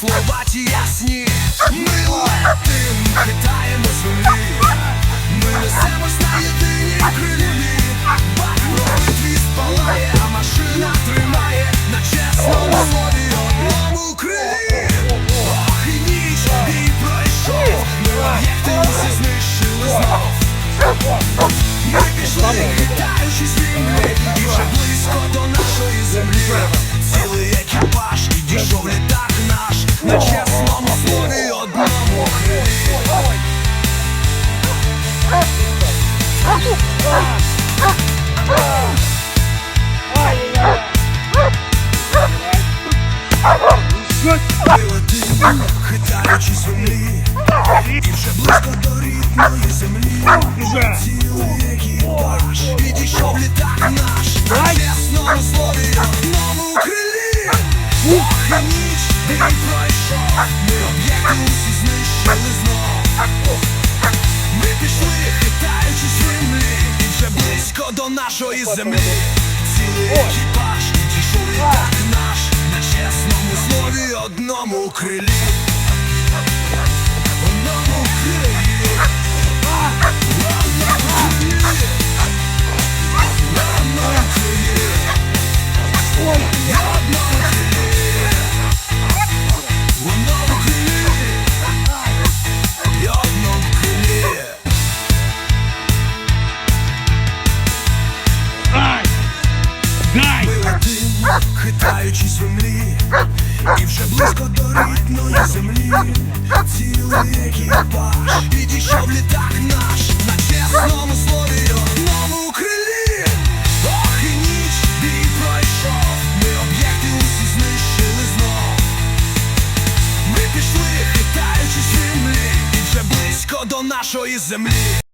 Слова ті ясні, ми летим, літаємо землі, ми несемось на єдиній крилі, Багровий твіст палає, а машина тримає на чесному слові одному крилі. Ох, і ніч, і пройшов, ми об'єкти усі знищили знов. Ми пішли, літаючи з землі, і вже близько до нашої землі. Летимо, землі, і вже близько до рідної землі. Цілий екіпаж, підійшов літак наш, на чесному слові, одному крилі. Ох, і ніч, день пройшов, ми об'єкти усі знищили знов. Близько до нашої землі. Цілий екіпаж, підійшов літак наш, на чесному слові, одному крилі. Ми летим, хитаючи землі, і вже близько до рідної землі. Цілий екіпаж, підійшов літак наш на чесному слові, одному крилі. Ох і ніч, бій пройшов, ми об'єкти усі знищили знов. Ми пішли, хитаючи землі, і вже близько до нашої землі.